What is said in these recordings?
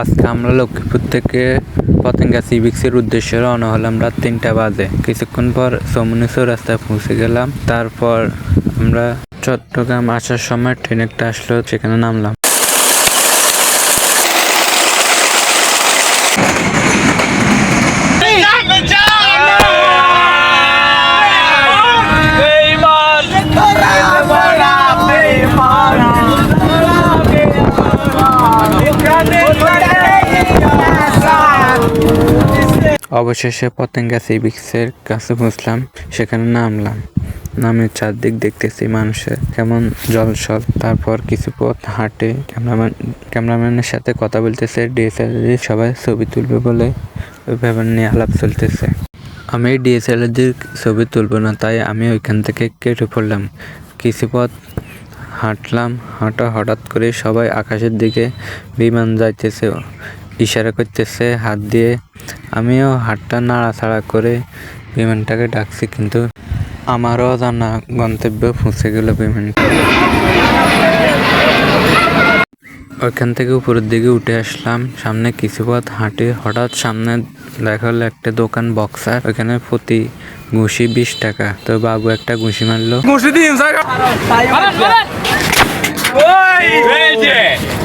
আজকে আমরা লক্ষ্মীপুর থেকে পতেঙ্গা সিভিক্সের উদ্দেশ্যে রওনা হলাম রাত তিনটা বাজে। কিছুক্ষণ পর সমুনেশ্বর রাস্তায় পৌঁছে গেলাম। তারপর আমরা চট্টগ্রাম আসার সময় ট্রেন একটা আসলো সেখানে নামলাম। অবশেষে পতেঙ্গা সিভিক্সের কাছে পৌঁছলাম, সেখানে নামলাম। নামে চারদিক দেখতেছি মানুষের কেমন জলসল। তারপর কিছু পথ হাঁটে ক্যামেরাম্যান, ক্যামেরাম্যানের সাথে কথা বলতেছে ডিএসএলআর সবাই ছবি তুলবে বলে ওই ব্যাপার নিয়ে আলাপ চলতেছে। আমি ডিএসএলআর ছবি তুলবো না, তাই আমি ওইখান থেকে কেটে পড়লাম। কিছু পথ হাঁটলাম, হাঁটা হঠাৎ করে সবাই আকাশের দিকে বিমান যাইতেছে। ইশারা করতেছে হাত দিয়ে। আমিও হাতটা নাড়াচাড়া করে বিমানটাকে ডাকছি কিন্তু আমারও জানা গন্তব্যে পৌঁছে গেল বিমান ওইখান থেকে উপরের দিকে উঠে আসলাম। সামনে কিছু পথ হাঁটে। হঠাৎ সামনে দেখা হলো একটা দোকান বক্সার ওইখানে প্রতি ঘুষি বিশ টাকা। তো বাবু একটা ঘুষি মারলো।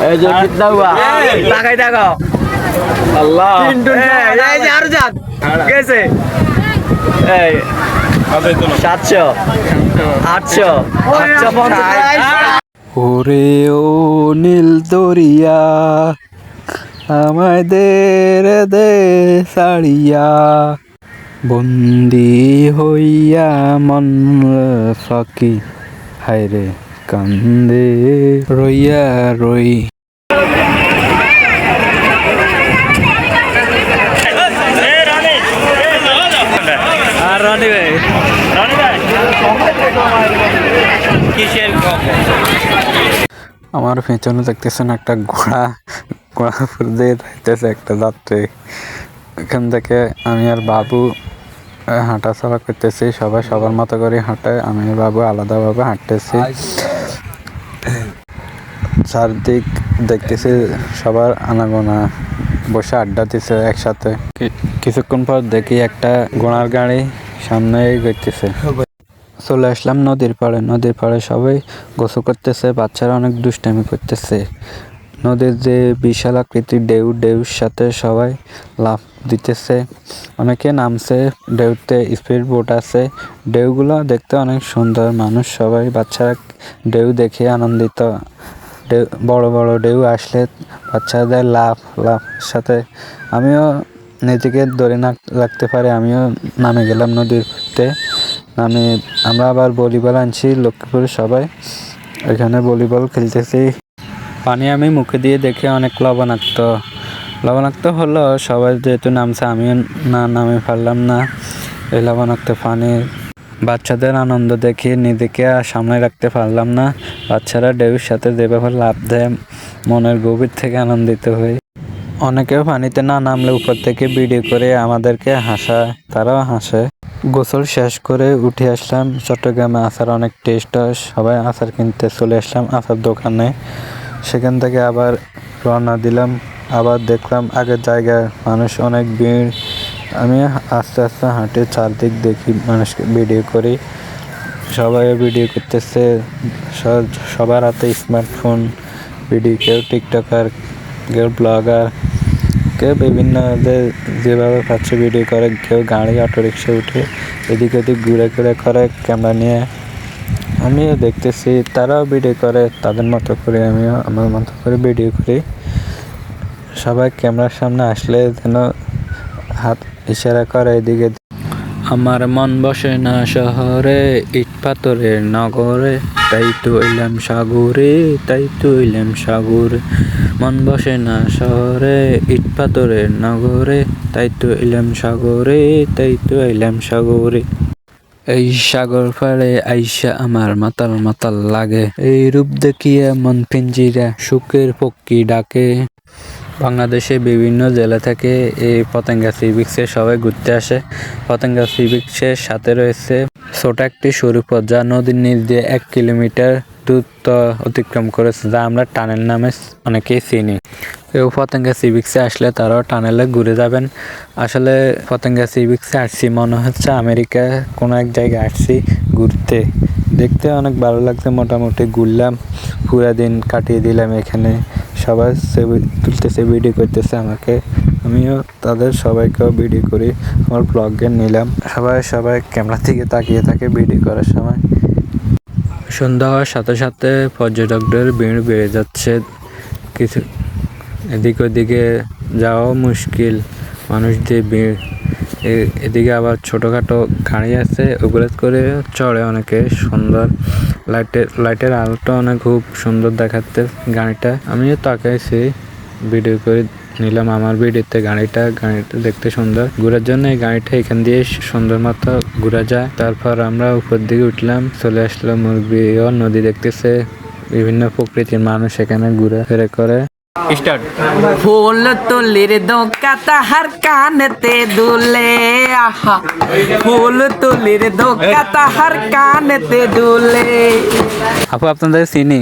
এই যে। আল্লাহ। এই যে আরও যান গেছে এই সাতশো আটশো আটশো পঞ্চাশ। ওরে ও নীল দরিয়া আমাদের দে সাড়িয়া। বন্দি হইয়া মন সকি হায়রে কান্দে রইয়া রই। রনি ভাই। কিসের আমার পেছনে দেখতেছেন একটা ঘোড়া ঘোড়া ফুর দিয়ে যাইতেছে একটা যাত্রী। এখান থেকে আমি আর বাবু হাঁটাচলা করতেছি, সবাই সবার মতো করে হাঁটে, আমি বাবু আলাদাভাবে হাঁটতেছি। চারদিক দেখতেছি, সবার আনাগোনা, বসে আড্ডা দিছে একসাথে। কিছুক্ষণ পর দেখি একটা ঘোড়ার গাড়ি সামনে গইতেছে চলে আসলাম নদীর পাড়ে। নদীর পাড়ে সবাই গোসল করতেছে, বাচ্চারা অনেক দুষ্টামি করতেছে। নদীর যে বিশাল আকৃতির ঢেউ, ঢেউর সাথে সবাই লাফ দিতেছে। অনেকে নামছে, ঢেউতে স্পিড বোট আছে। ঢেউগুলো দেখতে অনেক সুন্দর, মানুষ সবাই, বাচ্চারা ঢেউ দেখে আনন্দিত। ঢেউ, বড় বড় ঢেউ আসলে বাচ্চাদের লাফ লাফ সাথে। আমিও নিজেকে ধরে না রাখতে পারে, আমিও নামে গেলাম নদীতে। নামে আমরা আবার ভলিবল আনছি, লক্ষ্মীপুরে সবাই। এখানে ভলিবল খেলতেছি। পানি আমি মুখে দিয়ে দেখে অনেক লবণাক্ত। লবণাক্ত হলো সবাই যেহেতু নামছে, আমিও না নামে পারলাম না। এই লবণাক্ত পানি, বাচ্চাদের আনন্দ দেখে নিজেকে আর সামনে রাখতে পারলাম না। বাচ্চারা ঢেউর সাথে যেভাবে লাভ দেয়, মনের গভীর থেকে আনন্দিত হই। অনেকেও পানিতে না নামলে উপর থেকে ভিডিও করে আমাদেরকে হাসায়, তারাও হাসে। গোসল শেষ করে উঠে আসলাম। চট্টগ্রামে আসার অনেক টেস্ট হয়। সবাই আচার কিনতে চলে আসলাম আচার দোকানে। সেখান থেকে আবার রওনা দিলাম। আবার দেখলাম আগের জায়গায় মানুষ অনেক ভিড়। আমি আস্তে আস্তে হাঁটে চারদিক দেখি মানুষকে ভিডিও করি। সবাই ভিডিও করতেছে। সবার হাতে স্মার্টফোন ভিডিও কেউ টিকটকার কেউ ব্লগার কেউ বিভিন্ন যেভাবে পাচ্ছে ভিডিও করে, কেউ গাড়ি অটো রিক্সা উঠে এদিক ওদিক ঘুরে ঘুরে করে ক্যামেরা নিয়ে। আমিও দেখতেছি, তারাও ভিডিও করে, তাদের মতো করে আমিও, আমার মতো করে ভিডিও করি। সবাই ক্যামেরার সামনে আসলে যেন হাত ইশারা করে এদিকে আমার মন বসে না শহরে, ইট পাথরের নগরে। তাই তো এলাম সাগরে, তাই তো এলাম সাগরে। মন বসে না শহরে, ইট পাথরের নগরে। তাই তো এলাম সাগরে, তাই তো এলাম সাগরে। এই সাগর পাড়ে আইসা আমার মাতাল মাতাল লাগে। এই রূপ দেখিয়ে মন পিঞ্জিরা সুখের পক্ষী ডাকে। বাংলাদেশে বিভিন্ন জেলা থেকে এই পতেঙ্গা সিভিক্সে সবাই ঘুরতে আসে। পতেঙ্গা সিভিক্সের সাথে রয়েছে ছোট একটি সরু পথ যা নদীর নিচ দিয়ে এক কিলোমিটার দূরত্ব অতিক্রম করেছে, যা আমরা টানেল নামে অনেকেই চিনি। কেউ পতেঙ্গা সিভিক্সে আসলে তারাও টানেলে ঘুরে যাবেন। আসলে পতেঙ্গা সিভিক্সে আসছি মনে হচ্ছে আমেরিকা কোনো এক জায়গায় আসছি ঘুরতে। দেখতে অনেক ভালো লাগছে, মোটামুটি ঘুরলাম, পুরা দিন কাটিয়ে দিলাম এখানে। সবাই ছবি তুলতেছে ভিডিও করতেছে আমাকে। আমিও তাদের সবাইকেও ভিডিও করি। আমার ব্লগে নিলাম। সবাই সবাই ক্যামেরা থেকে তাকিয়ে থাকে ভিডিও করার সময়। সন্ধ্যা হওয়ার সাথে সাথে পর্যটকদের ভিড় বেড়ে যাচ্ছে। কিছু এদিক ওদিকে যাওয়াও মুশকিল। মানুষদের ভিড়। এদিকে আবার ছোটোখাটো গাড়ি আছে, ওগুলো করে চড়ে অনেকে, সুন্দর। লাইটের লাইটের আলোটা অনেক খুব সুন্দর দেখাচ্ছে গাড়িটা। আমিও তাকাইছি ভিডিও করে নিলাম আমার ভিডিওতে গাড়িটা গাড়িটা দেখতে সুন্দর। ঘোরার জন্য এই গাড়িটা এখান দিয়ে সুন্দর মতো ঘোরা যায়। তারপর আমরা উপর দিকে উঠলাম, চলে আসলো মুরগি নদী দেখতেছে। বিভিন্ন প্রকৃতির মানুষ এখানে ঘুরে ফেরে করে। স্টার্ট। ফুল তুলির দোকা তাহার কানেতে দুলে আহা। ফুল তুলির দোকা তাহার কানেতে দুলে। আপু আপনাদের চিনি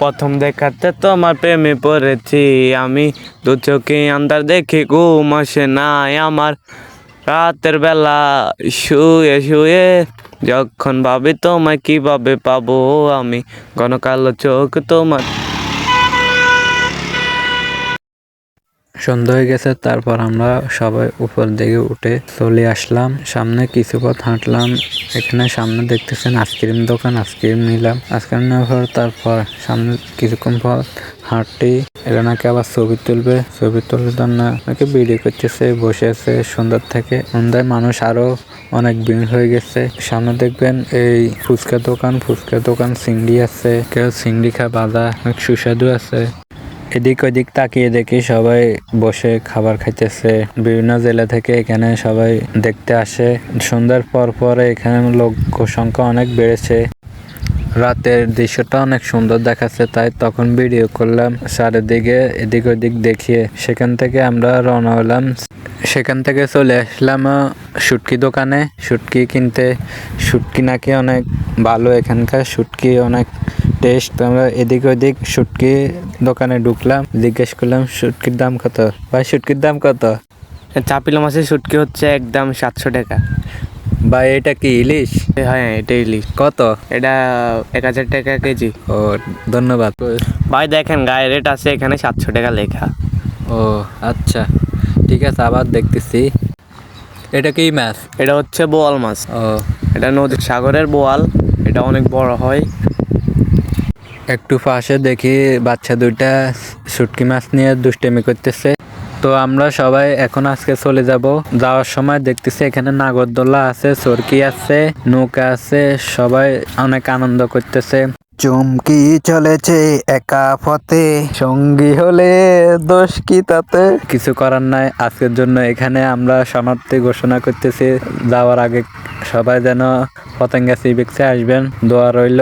প্রথম দেখাতে তোমার প্রেমে পড়েছি। আমি দু চোখে আন্দার দেখে ঘুম আসে নাই আমার। রাতের বেলা শুয়ে শুয়ে যখন ভাবি তোমায় কীভাবে পাবো আমি ঘন কালো চোখ তোমার সন্ধ্যা হয়ে গেছে, তারপর আমরা সবাই উপর দিকে উঠে চলে আসলাম। সামনে কিছু পথ হাঁটলাম, এখানে সামনে দেখতেছেন আইসক্রিম দোকান, আইসক্রিম নিলাম, আইসক্রিম নেওয়ার পর তারপর সামনে কিছুক্ষণ পর হাঁটটি এরা নাকি আবার ছবি তুলবে, ছবি তোলার জন্য নাকি ভিডিও করতেছে, বসে আছে সুন্দর থেকে। সন্ধ্যায় মানুষ আরও অনেক ভিড় হয়ে গেছে। সামনে দেখবেন এই ফুচকা দোকান ফুচকা দোকান সিংড়ি আছে, কেউ সিংড়ি খায়, বাদা অনেক সুস্বাদু আছে। এদিক ওদিক তাকিয়ে দেখি সবাই বসে খাবার খাইতেছে। বিভিন্ন জেলা থেকে এখানে সবাই দেখতে আসে। সন্ধ্যার পর পরে এখানে লোক সংখ্যা অনেক বেড়েছে। রাতের দৃশ্যটা অনেক সুন্দর দেখাচ্ছে, তাই তখন ভিডিও করলাম। চারিদিকে এদিক ওদিক দেখিয়ে সেখান থেকে আমরা রওনা হলাম। সেখান থেকে চলে আসলাম শুটকি দোকানে। শুটকি কিনতে। শুটকি নাকি অনেক ভালো এখানকার শুটকি, অনেক টেস্ট তো আমরা এদিক ওদিক শুটকি দোকানে ঢুকলাম জিজ্ঞেস করলাম শুটকির দাম কত? ভাই শুটকির দাম কত? চাপিলা মাছের শুটকি হচ্ছে একদম সাতশো টাকা। ভাই এটা কি ইলিশ? হ্যাঁ এটা ইলিশ। কত? এটা এক হাজার টাকা কেজি। ও ধন্যবাদ। ভাই দেখেন গায়ের রেট আছে এখানে সাতশো টাকা লেখা। ও আচ্ছা। ঠিক আছে আবার দেখতেছি। এটা কি মাছ? এটা হচ্ছে বোয়াল মাছ। ও। এটা নদীর সাগরের বোয়াল। এটা অনেক বড় হয়। একটু পাশে দেখি বাচ্চা দুইটা শুটকি মাছ নিয়ে দুষ্টেমি করতেছে। তো আমরা সবাই এখন আজকে চলে যাব। যাওয়ার সময় দেখতেছি এখানে নাগরদোলা আছে চরকি আছে নৌকা আছে সবাই অনেক আনন্দ করতেছে। চমকি চলেছে একা পথে সঙ্গী হলে দোষ কি তাতে? কিছু করার নাই আজকের জন্য এখানে আমরা সমাপ্তি ঘোষণা করতেছি। যাওয়ার আগে সবাই যেন পতেঙ্গা সিভিক্সে আসবেন দোয়া রইল।